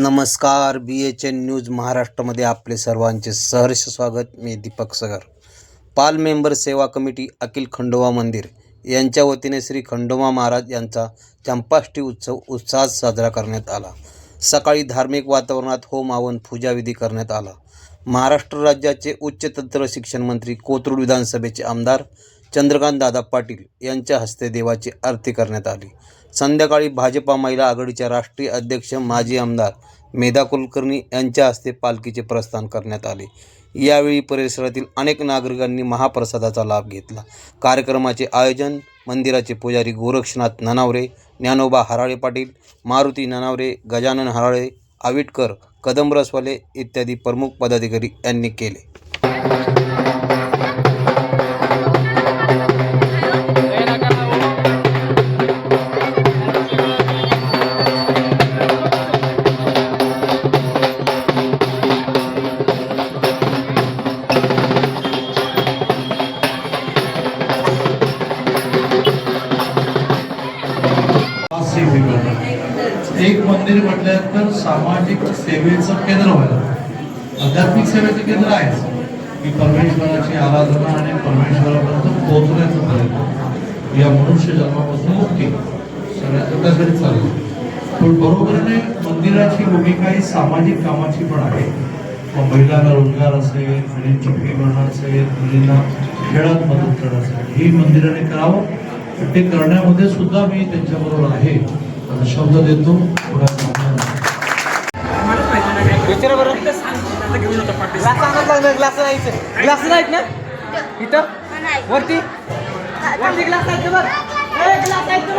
नमस्कार बी H N news महाराष्ट्रामध्ये आपले सर्वांचे सहर्ष स्वागत. मी दीपक सगर. पाल मेंबर सेवा कमिटी अखिल खंडोबा मंदिर यांच्या वतीने श्री खंडोबा महाराज यांचा चंपाष्टी उत्सव उत्साहात साजरा करण्यात आला. सकाळी धार्मिक वातावरणात होम हवन पूजाविधी करण्यात आला. महाराष्ट्र राज्याचे उच्च तंत्र शिक्षण मंत्री कोथरूड विधानसभेचे आमदार चंद्रकांत दादा पाटील यांच्या हस्ते देवाची आरती करण्यात आली. संध्याकाळी भाजपा महिला आघाडीच्या राष्ट्रीय अध्यक्ष माजी आमदार मेधा कुलकर्णी यांच्या हस्ते पालखीचे प्रस्थान करण्यात आले. यावेळी परिसरातील अनेक नागरिकांनी महाप्रसादाचा लाभ घेतला. कार्यक्रमाचे आयोजन मंदिराचे पुजारी गोरक्षनाथ ननावरे ज्ञानोबा हराळे पाटील मारुती ननावरे गजानन हराळे आविटकर कदम रसवाले इत्यादी प्रमुख पदाधिकारी यांनी केले. पाचशे विभाग. एक मंदिर म्हटल्यानंतर सामाजिक सेवेचं केंद्र व्हायला आध्यात्मिक सेवेचं केंद्र आहेच की परमेश्वराची आराधना आणि परमेश्वरापर्यंत पोहोचण्याचा प्रयत्न या मनुष्य जन्मापासून मुक्ती सगळ्यात घरी चालू पण बरोबरीने मंदिराची भूमिका ही सामाजिक कामाची पण आहे. मग महिलांना रोजगार असेल मुलींची फी भरणं असेल मुलींना खेळात मदत करणं असेल ही मंदिराने करावं. ते करण्यामध्ये सुद्धा मी त्यांच्याबरोबर आहे. शब्द देतो. ग्लास ग्लास नाहीत ना? इथं? वरती? वरती ग्लास आहेत बघ ग्लास आहेत का